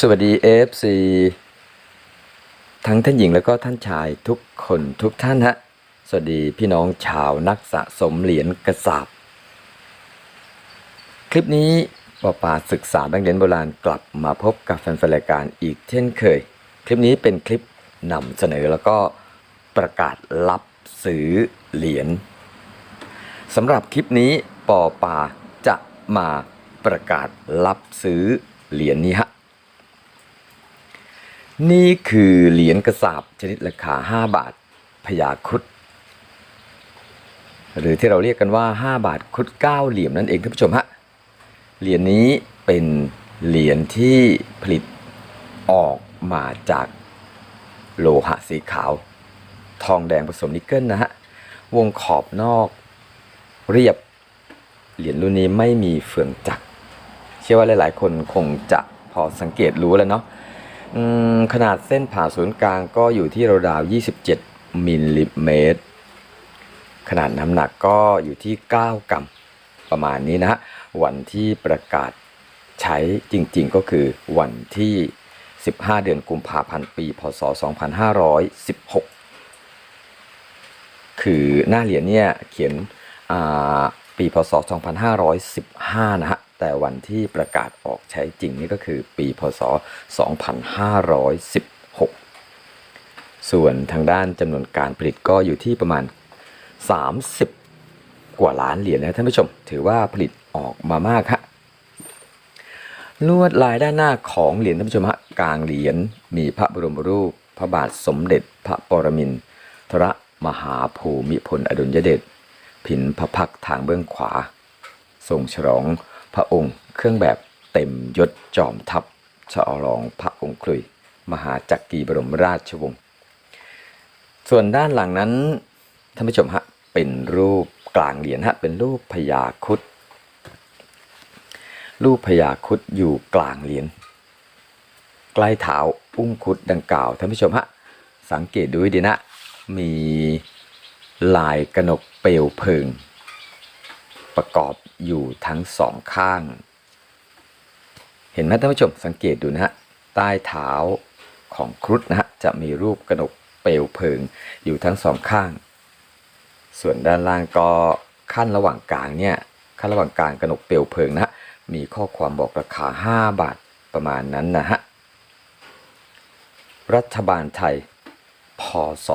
สวัสดี FC ทั้งท่านหญิงแล้วก็ท่านชายทุกคนทุกท่านฮะ สวัสดีพี่น้องชาวนักสะสมเหรียญกระสาบคลิปนี้ปอป่าศึกษาแบงค์เหรียญโบราณกลับมาพบกับแฟนรายการอีกเช่นเคย คลิปนี้เป็นคลิปนำเสนอแล้วก็ประกาศรับซื้อเหรียญสำหรับคลิปนี้ปอป่าจะมาประกาศรับซื้อเหรียญนี้ฮะ นี่คือเหรียญกระสาบชนิดราคา 5 บาทพญาคุดหรือที่เราเรียกกันว่า 5 บาทคุด9เหลี่ยมนั่นเองท่านผู้ชมฮะเหรียญนี้เป็นเหรียญที่ผลิตออกมาจากโลหะสีขาว ทองแดงผสมนิกเกิลนะฮะวงขอบนอกเรียบเหรียญรุ่นนี้ไม่มีเฟืองจักร เชื่อว่าหลาย ๆ คนคงจะพอสังเกตรู้แล้วเนาะ ขนาดเส้นผ่าศูนย์กลางก็อยู่ที่ราวๆ27มิลลิเมตร ขนาดน้ำหนักก็อยู่ที่ 9 กรัม ประมาณนี้นะฮะวันที่ประกาศใช้จริงๆก็คือวันที่ 15 เดือนกุมภาพันธ์ปี พศ 2516 คือหน้าเหรียญเนี่ยเขียนอ่าปี พศ 2515 นะฮะ แต่วันที่ประกาศออกใช้จริงนี่ก็คือปีพศ 2516 ส่วนทางด้านจำนวนการผลิตก็อยู่ที่ประมาณ 30 กว่าล้านเหรียญนะท่านผู้ชม ถือว่าผลิตออกมามากฮะลวดลายด้านหน้าของเหรียญท่านผู้ชมฮะกลางเหรียญมีพระบรมรูป พระบาทสมเด็จพระปรมินทรมหาภูมิพลอดุลยเดช ผินพระพักทางเบื้องขวาทรงฉลอง พระองค์เครื่องแบบเต็มยศจอมทัพฉลองพระองค์คลุย มหาจักรีบรมราชวงศ์ส่วนด้านหลังนั้นท่านผู้ชมฮะเป็นรูปกลางเหรียญฮะเป็นรูปพญาคุดรูปพญาคุดอยู่กลางเหรียญใกล้เท้าอุ้งคุดดังกล่าวท่านผู้ชมฮะสังเกตดูให้ดีนะ มีลายกระหนกเปลวเพลิง ประกอบอยู่ทั้งสองข้าง เห็นไหมท่านผู้ชมสังเกตดูนะฮะใต้เท้าของครุฑนะฮะจะมีรูปกระหนกเปลวเพลิงอยู่ทั้งสองข้าง ส่วนด้านล่างก็ขั้นระหว่างกลางเนี่ยขั้นระหว่างกลางกระหนกเปลวเพลิงนะฮะมีข้อความบอกราคา 5 บาทประมาณนั้นนะฮะรัฐบาลไทย พศ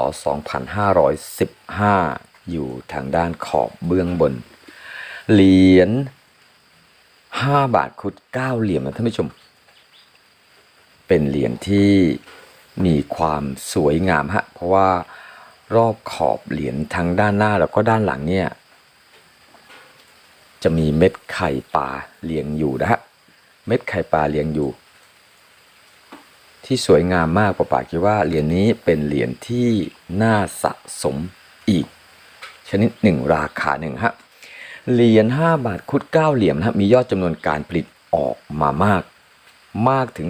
2515 อยู่ทางด้านขอบเบื้องบน เหรียญ5บาทคุด9เหลี่ยมนะท่านผู้ชม เป็นเหรียญที่มีความสวยงามฮะ เพราะว่ารอบขอบเหรียญทั้งด้านหน้าแล้วก็ด้านหลังเนี่ย จะมีเม็ดไข่ปลาเรียงอยู่นะฮะ เม็ดไข่ปลาเรียงอยู่ ที่สวยงามมากปะปาคิดว่าเหรียญนี้เป็นเหรียญที่น่าสะสมอีก ชนิดหนึ่งราคาหนึ่งฮะ เหรียญ5บาทคุด9เหลี่ยมนะฮะมียอดจำนวนการผลิตออกมามาก มากถึง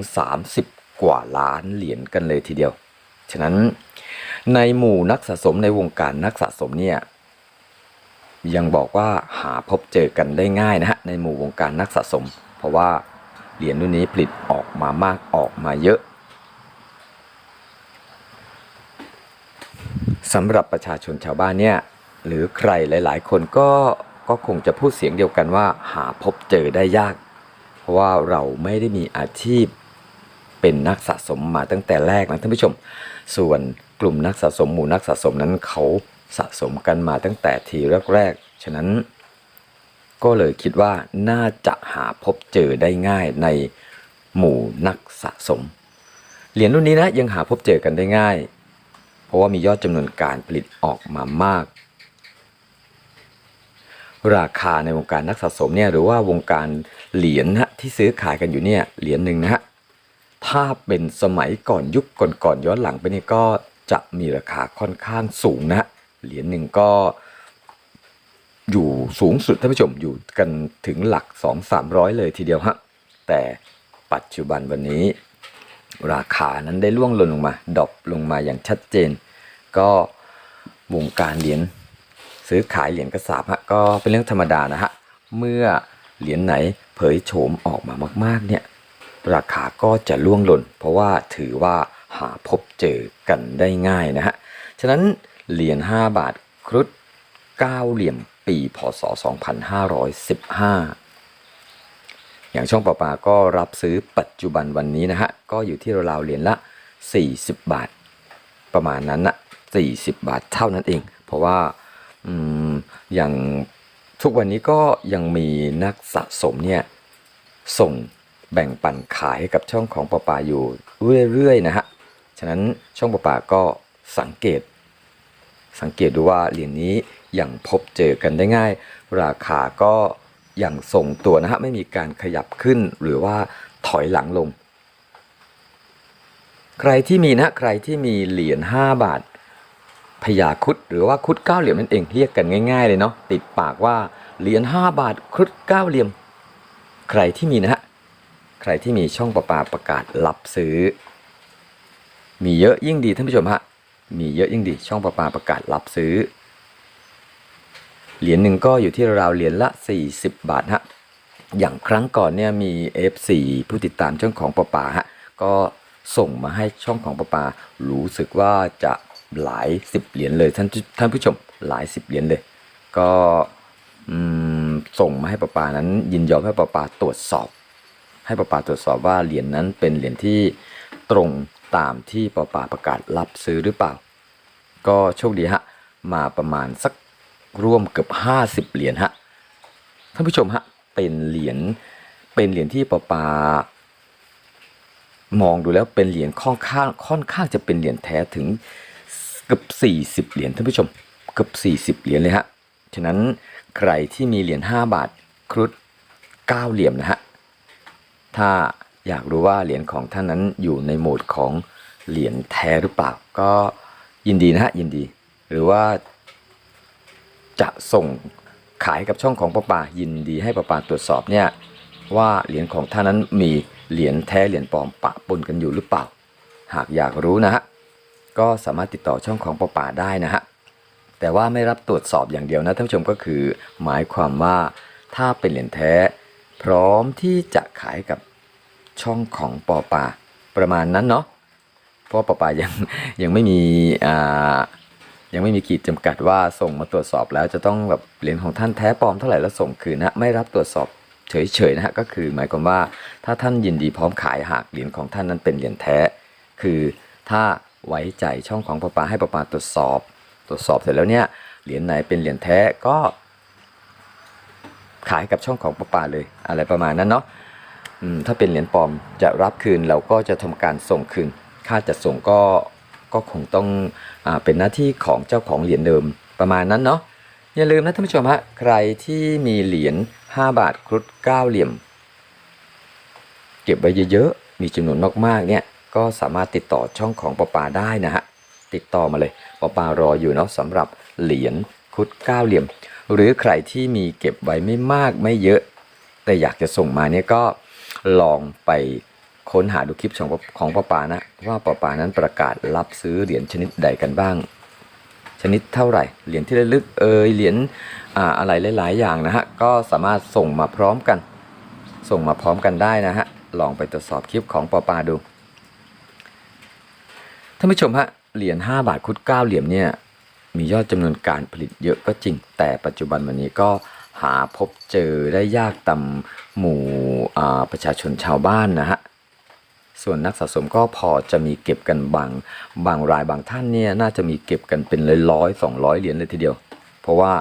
30 กว่าล้านเหรียญกันเลยทีเดียว ฉะนั้นในหมู่นักสะสมในวงการนักสะสมเนี่ยยังบอกว่าหาพบเจอกันได้ง่ายนะฮะในหมู่วงการนักสะสม เพราะว่าเหรียญรุ่นนี้ผลิตออกมามากออกมาเยอะสำหรับประชาชนชาวบ้านเนี่ยหรือใครหลาย ๆ คนก็ ก็คงจะพูดเสียงเดียวกันว่า หาพบเจอได้ยาก เพราะว่าเราไม่ได้มีอาชีพ เป็นนักสะสมมาตั้งแต่แรกนะท่านผู้ชม ส่วนกลุ่มนักสะสมหมู่นักสะสมนั้นเขาสะสมกันมาตั้งแต่ทีแรกๆ ฉะนั้น ก็เลยคิดว่าน่าจะหาพบเจอได้ง่ายในหมู่นักสะสม เหรียญรุ่นนี้นะยังหาพบเจอกันได้ง่าย เพราะว่ามียอดจำนวนการผลิตออกมามาก ราคาในวงการนักสะสมเนี่ยหรือว่าวงการเหรียญนะที่ซื้อขายกันอยู่เนี่ยเหรียญหนึ่งนะฮะถ้าเป็นสมัยก่อนยุคก่อนๆย้อนหลังไปนี่ก็จะมีราคาค่อนข้างสูงนะฮะเหรียญหนึ่งก็อยู่สูงสุดท่านผู้ชมอยู่กันถึงหลัก 2 3 0 0 เลยทีเดียวฮะแต่ปัจจุบันวันนี้ ราคานั้นได้ล่วงหล่นลงมาดรอปลงมาอย่างชัดเจน ก็วงการเหรียญ ซื้อขายเหรียญกระสาบฮะก็เป็นเรื่องธรรมดานะฮะเมื่อเหรียญไหนเผยโฉมออกมามาก ๆ เนี่ย ราคาก็จะล่วงหล่น เพราะว่าถือว่าหาพบเจอกันได้ง่ายนะฮะ ฉะนั้นเหรียญ5บาทครุฑ9เหลี่ยมปีพศ 2515 อย่างช่องประปาก็รับซื้อปัจจุบันวันนี้นะฮะ ก็อยู่ที่ราวๆเหรียญละ 40 บาท ประมาณนั้นนะ40 บาทเท่านั้นเอง เพราะว่า อย่างทุกวันนี้ก็ยังมีนักสะสมเนี่ยส่งแบ่งปันขายให้กับช่องของประปาอยู่เรื่อยๆนะฮะ ฉะนั้นช่องประปาก็สังเกต สังเกตดูว่าเหรียญนี้ยังพบเจอกันได้ง่าย ราคาก็ยังทรงตัวนะฮะไม่มีการขยับขึ้นหรือว่าถอยหลังลง ใครที่มีนะใครที่มีเหรียญ5บาท พญาคุดหรือว่าคุดเก้าเหลี่ยมนั่นเองเรียกกันง่าย ๆ เลยเนาะติดปากว่าเหรียญ5บาทคุดเก้าเหลี่ยม ใครที่มีนะฮะใครที่มีช่องประปาประกาศรับซื้อ มีเยอะยิ่งดีท่านผู้ชมฮะมีเยอะยิ่งดีช่องประปาประกาศรับซื้อ เหรียญหนึ่งก็อยู่ที่ราวเหรียญละ 40 บาทฮะอย่างครั้งก่อนเนี่ยมี F4 ผู้ติดตามช่องของประปาฮะก็ส่งมาให้ช่องของประปา รู้สึกว่าจะ หลายสิบเหรียญเลยท่านท่านผู้ชมหลายสิบเหรียญเลย ก็ส่งมาให้ประปานั้น ยินยอมให้ประปาตรวจสอบ ให้ประปาตรวจสอบว่าเหรียญนั้นเป็นเหรียญที่ตรงตามที่ประปาประกาศรับซื้อหรือเปล่า ก็โชคดีฮะมาประมาณสักร่วมเกือบ 50 เหรียญฮะท่านผู้ชมฮะเป็นเหรียญเป็นเหรียญที่ประปามองดูแล้วเป็นเหรียญค่อนข้างค่อนข้างจะเป็นเหรียญแท้ถึง กือบ40 เหรียญท่านผู้ชมเกือบ40 เหรียญเลยฮะฉะนั้นใครที่มีเหรียญ5บาทครุฑ9เหลี่ยมนะฮะถ้าอยากรู้ว่าเหรียญของท่านนั้นอยู่ในโหมดของเหรียญแท้หรือเปล่า ก็ยินดีนะฮะยินดี หรือว่าจะส่งขายกับช่องของปะปายินดีให้ปะปาตรวจสอบเนี่ยว่าเหรียญของท่านนั้นมีเหรียญแท้เหรียญปลอมปะปนกันอยู่หรือเปล่า หากอยากรู้นะฮะ ก็สามารถติดต่อช่องของประปาได้นะฮะแต่ว่าไม่รับตรวจสอบอย่างเดียวนะท่านผู้ชมก็คือ หมายความว่าถ้าเป็นเหรียญแท้ พร้อมที่จะขายกับช่องของปอป่าประมาณนั้นเนาะเพราะปอป่ายังยังไม่มีอ่ายังไม่มีขีดจำกัดว่าส่งมาตรวจสอบแล้วจะต้องแบบเหรียญของท่านแท้ปลอมเท่าไหร่แล้วส่งคืนนะไม่รับตรวจสอบเฉยๆนะฮะก็คือหมายความว่าถ้าท่านยินดีพร้อมขายหากเหรียญของท่านนั้นเป็นเหรียญแท้ คือถ้า ไว้ใจช่องของปอปาให้ปอปาตรวจสอบ ตรวจสอบเสร็จแล้วเนี่ยเหรียญไหนเป็นเหรียญแท้ก็ขายกับช่องของประปาเลยอะไรประมาณนั้นเนาะถ้าเป็นเหรียญปลอมจะรับคืนเราก็จะทำการส่งคืน ค่าจัดส่งก็ก็คงต้องอเป็นหน้าที่ของเจ้าของเหรียญเดิมประมาณนั้นเนาะอย่าลืมนะท่านผู้ชมฮะใครที่มีเหรียญ5 บาทครุฑ9เหลี่ยม เก็บไว้เยอะๆมีจำนวนมากๆเนี่ย ก็สามารถติดต่อช่องของประปาได้นะฮะ ติดต่อมาเลยประปารออยู่เนาะสำหรับเหรียญครุฑ9เหลี่ยม หรือใครที่มีเก็บไว้ไม่มากไม่เยอะ แต่อยากจะส่งมาเนี่ยก็ลองไปค้นหาดูคลิปของของปอปานะว่าปอปานั้นประกาศรับซื้อเหรียญชนิดใดกันบ้าง ชนิดเท่าไหร่ เหรียญที่ระลึกเอยเหรียญอ่าอะไรหลาย ๆ อย่างนะฮะก็สามารถส่งมาพร้อมกัน ส่งมาพร้อมกันได้นะฮะลองไปตรวจสอบคลิปของปอปาดู ท่านผู้ชมฮะเหรียญ5บาทคุด9เหรียญเนี่ยมียอดจำนวนการผลิตเยอะก็จริง แต่ปัจจุบันวันนี้ก็หาพบเจอได้ยากตามหมู่อ่าประชาชนชาวบ้านนะฮะส่วนนักสะสมก็พอจะมีเก็บกันบางบางรายบางท่านเนี่ยน่าจะมีเก็บกันเป็นร้อยสองร้อยเหรียญเลยทีเดียว เพราะว่า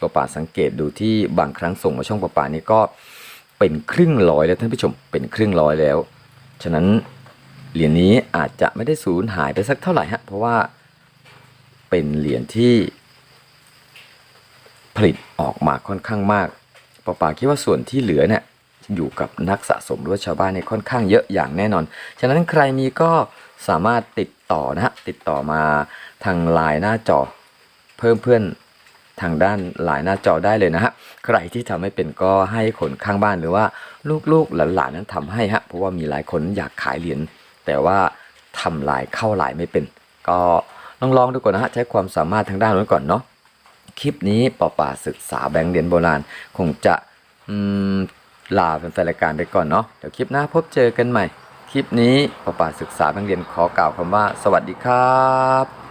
ประป่าสังเกตดูที่บางครั้งส่งมาช่องประป่านี่ก็เป็นครึ่งร้อยแล้วท่านผู้ชมเป็นครึ่งร้อยแล้ว ฉะนั้น เหรียญนี้อาจจะไม่ได้สูญหายไปสักเท่าไหร่ฮะเพราะว่าเป็นเหรียญที่ผลิตออกมาค่อนข้างมากปอปาคิดว่าส่วนที่เหลือเนี่ยอยู่กับนักสะสมหรือว่าชาวบ้านเนี่ยค่อนข้างเยอะอย่างแน่นอน ฉะนั้นใครมีก็สามารถติดต่อนะฮะติดต่อมาทางไลน์หน้าจอ เพิ่มเพื่อนทางด้านไลน์หน้าจอได้เลยนะฮะใครที่ทำไม่เป็นก็ให้คนข้างบ้านหรือว่าลูกๆหลานๆนั้นทำให้ฮะเพราะว่ามีหลายคนอยากขายเหรียญ แต่ว่าทำลายเข้าลายไม่เป็น ก็ลองลองดูก่อนนะฮะใช้ความสามารถทางด้านนู้นก่อนเนาะคลิปนี้ป่อป่าศึกษาแบงค์เหรียญโบราณ คงจะลาแฟนรายการไปก่อนเนาะเดี๋ยวคลิปหน้าพบเจอกันใหม่ คลิปนี้ป่าป่าศึกษาแบงค์เรียนขอกล่าวคำว่า สวัสดีครับ